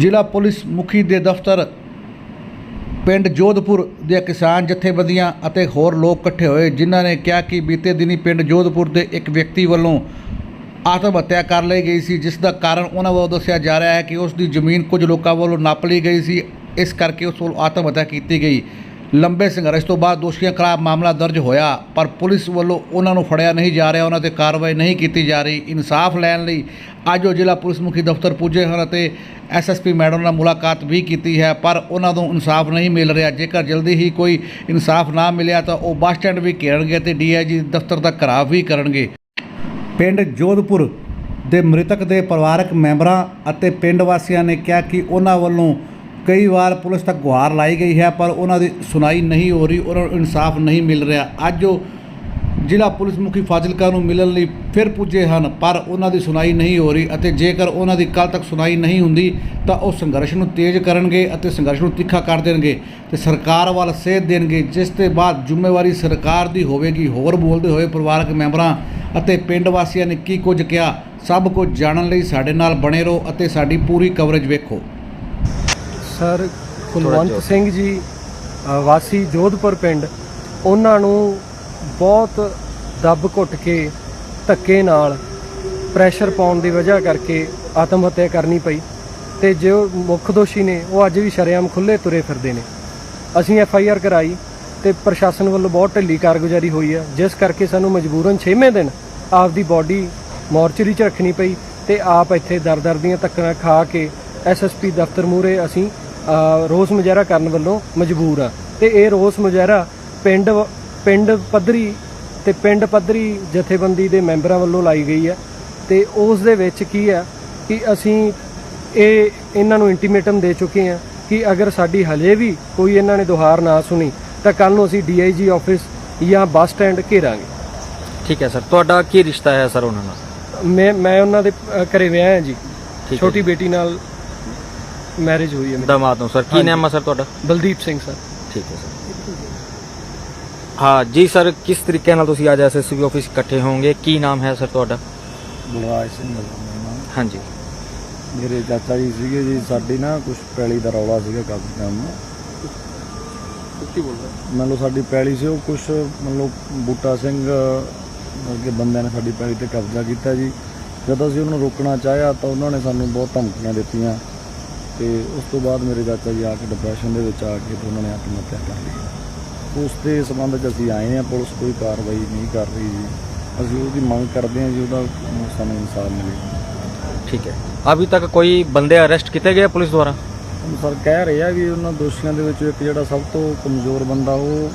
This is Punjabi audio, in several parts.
ਜ਼ਿਲ੍ਹਾ ਪੁਲਿਸ ਮੁਖੀ ਦੇ ਦਫ਼ਤਰ ਪਿੰਡ ਜੋਧਪੁਰ ਦੇ ਕਿਸਾਨ ਜਥੇਬੰਦੀਆਂ ਅਤੇ ਹੋਰ ਲੋਕ ਇਕੱਠੇ ਹੋਏ, ਜਿਨ੍ਹਾਂ ਨੇ ਕਿਹਾ ਕਿ ਬੀਤੇ ਦਿਨੀ ਪਿੰਡ ਜੋਧਪੁਰ ਦੇ ਇੱਕ ਵਿਅਕਤੀ ਵੱਲੋਂ ਆਤਮ ਹੱਤਿਆ ਕਰ ਲਈ ਗਈ ਸੀ, ਜਿਸ ਦਾ ਕਾਰਨ ਉਹਨਾਂ ਵੱਲੋਂ ਦੱਸਿਆ ਜਾ ਰਿਹਾ ਹੈ ਕਿ ਉਸ ਦੀ ਜ਼ਮੀਨ ਕੁਝ ਲੋਕਾਂ ਵੱਲੋਂ ਨਾਪ ਲਈ ਗਈ ਸੀ। ਇਸ ਕਰਕੇ ਉਸ ਵੱਲੋਂ ਆਤਮ ਹੱਤਿਆ ਕੀਤੀ ਗਈ। ਲੰਬੇ ਸੰਘਰਸ਼ ਤੋਂ ਬਾਅਦ ਦੋਸ਼ੀਆਂ ਖਿਲਾਫ ਮਾਮਲਾ ਦਰਜ ਹੋਇਆ, ਪਰ ਪੁਲਿਸ ਵੱਲੋਂ ਉਹਨਾਂ ਨੂੰ ਫੜਿਆ ਨਹੀਂ ਜਾ ਰਿਹਾ, ਉਹਨਾਂ ਤੇ ਕਾਰਵਾਈ ਨਹੀਂ ਕੀਤੀ ਜਾ ਰਹੀ। ਇਨਸਾਫ ਲੈਣ ਲਈ ਅੱਜ ਉਹ ਜ਼ਿਲ੍ਹਾ ਪੁਲਿਸ ਮੁਖੀ ਦਫ਼ਤਰ ਪੁੱਜੇ ਹਨ ਅਤੇ ਐਸਐਸਪੀ ਮੈਡਮ ਨਾਲ ਮੁਲਾਕਾਤ ਵੀ ਕੀਤੀ ਹੈ, ਪਰ ਉਹਨਾਂ ਨੂੰ ਇਨਸਾਫ ਨਹੀਂ ਮਿਲ ਰਿਹਾ। ਜੇਕਰ ਜਲਦੀ ਹੀ ਕੋਈ ਇਨਸਾਫ ਨਾ ਮਿਲਿਆ ਤਾਂ ਉਹ ਬੱਸ ਸਟੈਂਡ ਵੀ ਘੇਰਨਗੇ ਤੇ ਡੀਆਈਜੀ ਦਫ਼ਤਰ ਦਾ ਘਰਾਵ ਵੀ ਕਰਨਗੇ। ਪਿੰਡ ਜੋਧਪੁਰ ਦੇ ਮ੍ਰਿਤਕ ਦੇ ਪਰਿਵਾਰਕ ਮੈਂਬਰਾਂ ਅਤੇ ਪਿੰਡ ਵਾਸੀਆਂ ਨੇ ਕਿਹਾ ਕਿ ਉਹਨਾਂ ਵੱਲੋਂ ਕਈ ਵਾਰ ਪੁਲਿਸ ਤੱਕ ਗੁਹਾਰ ਲਾਈ ਗਈ ਹੈ, ਪਰ ਉਹਨਾਂ ਦੀ ਸੁਣਾਈ ਨਹੀਂ ਹੋ ਰਹੀ, ਉਹਨਾਂ ਨੂੰ ਇਨਸਾਫ ਨਹੀਂ ਮਿਲ ਰਿਹਾ। ਅੱਜ ਉਹ ਜ਼ਿਲ੍ਹਾ ਪੁਲਿਸ ਮੁਖੀ ਫਾਜ਼ਿਲਕਾ ਨੂੰ ਮਿਲਣ ਲਈ ਫਿਰ ਪੁੱਜੇ ਹਨ, ਪਰ ਉਹਨਾਂ ਦੀ ਸੁਣਾਈ ਨਹੀਂ ਹੋ ਰਹੀ ਅਤੇ ਜੇਕਰ ਉਹਨਾਂ ਦੀ ਕੱਲ ਤੱਕ ਸੁਣਾਈ ਨਹੀਂ ਹੁੰਦੀ, ਤਾਂ ਉਹ ਸੰਘਰਸ਼ ਨੂੰ ਤੇਜ਼ ਕਰਨਗੇ ਅਤੇ ਸੰਘਰਸ਼ ਨੂੰ ਤਿੱਖਾ ਕਰ ਦੇਣਗੇ ਤੇ ਸਰਕਾਰ ਵੱਲ ਸੇਧ ਦੇਣਗੇ, ਜਿਸ ਦੇ ਬਾਅਦ ਜ਼ਿੰਮੇਵਾਰੀ ਸਰਕਾਰ ਦੀ ਹੋਵੇਗੀ। ਹੋਰ ਬੋਲਦੇ ਹੋਏ ਪਰਿਵਾਰਕ ਮੈਂਬਰਾਂ ਅਤੇ ਪਿੰਡ ਵਾਸੀਆਂ ਨੇ ਕੀ ਕੁਝ ਕਿਹਾ? ਸਭ ਕੁਝ ਜਾਣਨ ਲਈ ਸਾਡੇ ਨਾਲ ਬਣੇ ਰਹੋ ਅਤੇ ਸਾਡੀ ਪੂਰੀ ਕਵਰੇਜ ਵੇਖੋ। ਸਰ ਕੁਲਵੰਤ ਸਿੰਘ ਜੀ ਵਾਸੀ ਜੋਧਪੁਰ ਪਿੰਡ ਉਹਨਾਂ ਨੂੰ ਬਹੁਤ ਦੱਬ ਘੁੱਟ ਕੇ ਧੱਕੇ ਨਾਲ ਪ੍ਰੈਸ਼ਰ ਪਾਉਣ ਦੀ ਵਜ੍ਹਾ ਕਰਕੇ ਆਤਮ ਹੱਤਿਆ ਕਰਨੀ ਪਈ ਤੇ ਜੋ ਮੁੱਖ ਦੋਸ਼ੀ ਨੇ ਉਹ ਅੱਜ ਵੀ ਸ਼ਰੇਆਮ ਖੁੱਲੇ ਤੁਰੇ ਫਿਰਦੇ ਨੇ। ਅਸੀਂ ਐਫ ਆਈ ਆਰ ਕਰਾਈ ਤੇ ਪ੍ਰਸ਼ਾਸਨ ਵੱਲੋਂ ਬਹੁਤ ਢਿੱਲੀ ਕਾਰਗੁਜ਼ਾਰੀ ਹੋਈ ਹੈ ਜਿਸ ਕਰਕੇ ਸਾਨੂੰ ਮਜਬੂਰਨ 6ਵੇਂ ਦਿਨ ਆਪਦੀ ਬਾਡੀ ਮੋਰਚਰੀ 'ਚ ਰੱਖਣੀ ਪਈ ਤੇ ਆਪ ਇੱਥੇ ਦਰ-ਦਰ ਦੀਆਂ ਧੱਕਣਾ ਖਾ ਕੇ ਐਸਐਸਪੀ ਦਫ਼ਤਰ ਮੂਹਰੇ ਅਸੀਂ ਰੋਸ ਮੁਜ਼ਾਹਰਾ ਕਰਨ ਵੱਲੋਂ ਮਜਬੂਰ ਆ। ਤੇ ਇਹ ਰੋਸ ਮੁਜ਼ਾਹਰਾ ਪਿੰਡ ਪਿੰਡ ਪੱਧਰੀ ਤੇ ਪਿੰਡ ਪੱਧਰੀ ਜਥੇਬੰਦੀ ਦੇ ਮੈਂਬਰਾਂ ਵੱਲੋਂ ਲਾਈ ਗਈ ਹੈ ਤੇ ਉਸ ਦੇ ਵਿੱਚ ਕੀ ਆ ਕਿ ਅਸੀਂ ਇਹ ਇਹਨਾਂ ਨੂੰ ਇੰਟੀਮੇਟਮ ਦੇ ਚੁੱਕੇ ਹਾਂ ਕਿ ਅਗਰ ਸਾਡੀ ਹਲੇ ਵੀ ਕੋਈ ਇਹਨਾਂ ਨੇ ਦੁਹਾਰ ਨਾ ਸੁਣੀ ਤਾਂ ਕੱਲ ਨੂੰ ਅਸੀਂ ਡੀਆਈਜੀ ਆਫਿਸ ਜਾਂ ਬੱਸ ਸਟੈਂਡ ਘੇਰਾਂਗੇ। ਠੀਕ ਹੈ ਸਰ ਤੁਹਾਡਾ ਕੀ ਰਿਸ਼ਤਾ ਹੈ ਸਰ ਉਹਨਾਂ ਨਾਲ? ਮੈਂ ਮੈਂ ਉਹਨਾਂ ਦੇ ਘਰੇ ਵਿਆਹ ਹਾਂ ਜੀ ਹੈ ਛੋਟੀ ਬੇਟੀ ਨਾਲ ਮੈਰਿਜ ਹੋਈ ਹੈ ਮੇਰੀ। ਦਮਾਦ ਨੂੰ ਸਰ ਕੀ। ਨਾਮ ਹੈ ਸਰ ਤੁਹਾਡਾ? ਬਲਦੀਪ ਸਿੰਘ ਸਰ ਠੀਕ ਹੈ ਸਰ ਹਾਂ ਜੀ ਸਰ ਕਿਸ ਤਰੀਕੇ ਨਾਲ ਤੁਸੀਂ ਅੱਜ ਐਸਐਸਬੀ ਆਫਿਸ ਇਕੱਠੇ ਹੋਵੋਗੇ? ਕੀ ਨਾਮ ਹੈ ਸਰ ਤੁਹਾਡਾ? ਬਲਰਾਜ ਸਿੰਘ ਦਾ ਨਾਮ। ਹਾਂਜੀ। ਮੇਰੇ ਚਾਚਾ ਜੀ ਸੀਗੇ ਜੀ ਸਾਡੀ ਨਾ ਕੁਝ ਪੈਲੀ ਦਾ ਰੌਲਾ ਸੀਗਾ ਕਾਫੀ ਟਾਈਮ ਕੀ ਬੋਲ। ਮੰਨ ਲਓ ਸਾਡੀ ਪੈਲੀ ਸੀ ਉਹ ਕੁਝ ਮੰਨ ਲਓ ਬੂਟਾ ਸਿੰਘ ਵਰਗੇ ਬੰਦਿਆਂ ਨੇ ਸਾਡੀ ਪੈਲੀ ਤੇ ਕਬਜ਼ਾ ਕੀਤਾ ਜੀ। ਜਦੋਂ ਅਸੀਂ ਉਹਨਾਂ ਨੂੰ ਰੋਕਣਾ ਚਾਹਿਆ ਤਾਂ ਉਹਨਾਂ ਨੇ ਸਾਨੂੰ ਬਹੁਤ ਧਮਕੀਆਂ ਦਿੱਤੀਆਂ। ਤੇ ਉਸ ਤੋਂ ਬਾਅਦ ਮੇਰੇ ਚਾਚਾ ਜੀ ਆ ਕੇ ਡਿਪਰੈਸ਼ਨ ਦੇ ਵਿੱਚ ਆ ਕੇ ਤੇ ਉਹਨਾਂ ਨੇ ਆਤਮ ਹੱਤਿਆ ਕਰ ਲਈ ਉਸ ਦੇ ਸੰਬੰਧ 'ਚ ਅਸੀਂ ਆਏ ਹਾਂ ਪੁਲਿਸ ਕੋਈ ਕਾਰਵਾਈ ਨਹੀਂ ਕਰ ਰਹੀ ਜੀ। ਅਸੀਂ ਉਹਦੀ ਮੰਗ ਕਰਦੇ ਹਾਂ ਜੀ ਉਹਦਾ ਸਾਨੂੰ ਇਨਸਾਫ ਮਿਲੇ। ਠੀਕ ਹੈ। ਅਭੀ ਤੱਕ ਕੋਈ ਬੰਦੇ ਅਰੈਸਟ ਕੀਤੇ ਗਏ ਪੁਲਿਸ ਦੁਆਰਾ? ਸਰ ਕਹਿ ਰਹੇ ਆ ਵੀ ਉਹਨਾਂ ਦੋਸ਼ੀਆਂ ਦੇ ਵਿੱਚ ਇੱਕ ਜਿਹੜਾ ਸਭ ਤੋਂ ਕਮਜ਼ੋਰ ਬੰਦਾ ਉਹ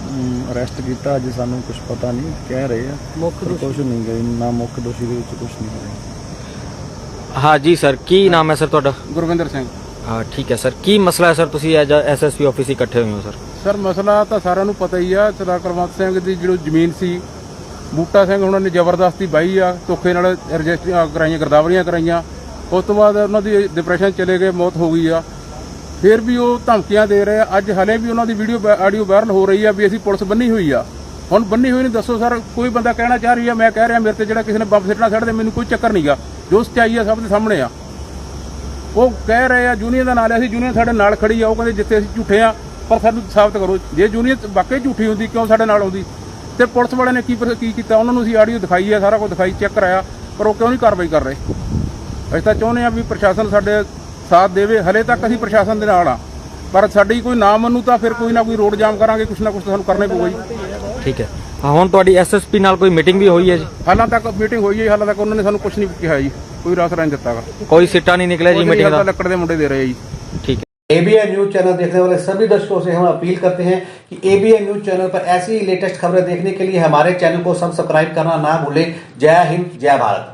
ਅਰੈਸਟ ਕੀਤਾ ਅਜੇ ਸਾਨੂੰ ਕੁਝ ਪਤਾ ਨਹੀਂ ਕਹਿ ਰਹੇ ਆ। ਮੁੱਖ ਦੋਸ਼ੀ? ਕੁਝ ਨਹੀਂ ਗਏ ਨਾ ਮੁੱਖ ਦੋਸ਼ੀ ਦੇ ਵਿੱਚ ਕੁਝ ਨਹੀਂ ਹੋ ਰਿਹਾ ਹਾਂ ਜੀ ਸਰ ਕੀ ਨਾਮ ਹੈ ਸਰ ਤੁਹਾਡਾ? ਗੁਰਵਿੰਦਰ ਸਿੰਘ। ਹਾਂ ਠੀਕ ਹੈ ਸਰ ਕੀ ਮਸਲਾ ਹੈ ਸਰ ਤੁਸੀਂ ਅੱਜ ਐਸਐਸਪੀ ਆਫਿਸ ਇਕੱਠੇ ਹੋਏ ਹੋ ਸਰ ਸਰ ਮਸਲਾ ਤਾਂ ਸਾਰਿਆਂ ਨੂੰ ਪਤਾ ਹੀ ਆ, ਸਰਦਾਰ ਕੁਲਵੰਤ ਸਿੰਘ ਦੀ ਜਿਹੜੀ ਜ਼ਮੀਨ ਸੀ, ਬੂਟਾ ਸਿੰਘ ਉਹਨਾਂ ਨੇ ਜ਼ਬਰਦਸਤੀ ਬਾਈ ਆ, ਧੋਖੇ ਨਾਲ ਰਜਿਸਟਰੀਆਂ ਕਰਾਈਆਂ, ਗਰਦਾਵਰੀਆਂ ਕਰਾਈਆਂ। ਉਸ ਤੋਂ ਬਾਅਦ ਉਹਨਾਂ ਦੀ ਡਿਪਰੈਸ਼ਨ ਚਲੇ ਗਏ, ਮੌਤ ਹੋ ਗਈ ਆ। ਫਿਰ ਵੀ ਉਹ ਧਮਕੀਆਂ ਦੇ ਰਹੇ ਆ। ਅੱਜ ਹਲੇ ਵੀ ਉਹਨਾਂ ਦੀ ਵੀਡੀਓ ਆਡੀਓ ਵਾਇਰਲ ਹੋ ਰਹੀ ਆ ਵੀ ਅਸੀਂ ਪੁਲਿਸ ਬੰਨੀ ਹੋਈ ਆ। ਹੁਣ ਬੰਨੀ ਹੋਈ ਨਹੀਂ ਦੱਸੋ ਸਰ ਕੋਈ ਬੰਦਾ ਕਹਿਣਾ ਚਾਹ ਰਹੀ ਆ, ਮੈਂ ਕਹਿ ਰਿਹਾ, ਮੇਰੇ ਤੇ ਜਿਹੜਾ ਕਿਸੇ ਨੇ ਬੰਬ ਸਿੱਟਣਾ ਛੱਡ ਦੇ ਮੈਨੂੰ ਕੋਈ ਚੱਕਰ ਨਹੀਂਗਾ ਜੋ ਸੱਚਾਈ ਆ, ਸਭ ਦੇ ਸਾਹਮਣੇ ਆ। ਉਹ ਕਹਿ ਰਹੇ ਆ ਜੂਨੀਅਰ ਦਾ ਨਾਲ ਅਸੀਂ ਜੂਨੀਅਰ ਸਾਡੇ ਨਾਲ ਖੜੀ ਆ ਉਹ ਕਹਿੰਦੇ ਜਿੱਥੇ ਅਸੀਂ ਝੂਠੇ ਆ ਪਰ ਸਾਨੂੰ ਸਾਬਤ ਕਰੋ। ਜੇ ਜੂਨੀਅਰ ਵਾਕਈ ਝੂਠੀ ਹੁੰਦੀ ਕਿਉਂ ਸਾਡੇ ਨਾਲ ਆਉਂਦੀ? ਤੇ ਪੁਲਿਸ ਵਾਲਿਆਂ ਨੇ ਕੀ ਕੀ ਕੀਤਾ? ਉਹਨਾਂ ਨੂੰ ਅਸੀਂ ਆਡੀਓ ਦਿਖਾਈ ਆ ਸਾਰਾ ਕੁਝ ਦਿਖਾਈ ਚੈੱਕ ਕਰਾਇਆ ਪਰ ਉਹ ਕਿਉਂ ਨਹੀਂ ਕਾਰਵਾਈ ਕਰ ਰਹੇ? ਅਸੀਂ ਤਾਂ ਚਾਹੁੰਦੇ ਆ ਵੀ ਪ੍ਰਸ਼ਾਸਨ ਸਾਡੇ ਸਾਥ ਦੇਵੇ ਹਲੇ ਤੱਕ ਅਸੀਂ ਪ੍ਰਸ਼ਾਸਨ ਦੇ ਨਾਲ ਆ। ਪਰ ਸਾਡੀ ਕੋਈ ਨਾ ਮੰਨੂ ਤਾਂ ਫਿਰ ਕੋਈ ਨਾ ਕੋਈ ਰੋਡ ਜਾਮ ਕਰਾਂਗੇ ਕੁਛ ਨਾ ਕੁਛ ਸਾਨੂੰ ਕਰਨਾ ਪਊਗਾ ਜੀ। ਠੀਕ ਹੈ। ਹਾਂ ਹੁਣ ਤੁਹਾਡੀ ਐਸਐਸਪੀ ਨਾਲ ਕੋਈ ਮੀਟਿੰਗ ਵੀ ਹੋਈ ਹੈ ਜੀ? ਹਾਲਾਂ ਤੱਕ ਮੀਟਿੰਗ ਹੋਈ ਹੈ ਹਾਲਾਂ ਤੱਕ ਉਹਨਾਂ ਨੇ ਸਾਨੂੰ ਕੁਛ ਨਹੀਂ ਕਿਹਾ ਜੀ। ਕੋਈ ਰਸ ਨਹੀਂ ਦਿੱਤਾਗਾ ਕੋਈ ਸਿੱਟਾ ਨਹੀਂ ਨਿਕਲਿਆ ਜੀ ਮੀਟਿੰਗ ਦਾ ਲੱਕੜ ਦੇ ਮੁੰਡੇ ਦੇ ਰਹੇ ਆ ਜੀ ਠੀਕ ਹੈ एबीएन न्यूज चैनल देखने वाले सभी दर्शकों से हम अपील करते हैं कि एबीएन न्यूज चैनल पर ऐसी ही लेटेस्ट खबरें देखने के लिए हमारे चैनल को सब्सक्राइब करना ना भूलें जय हिंद जय भारत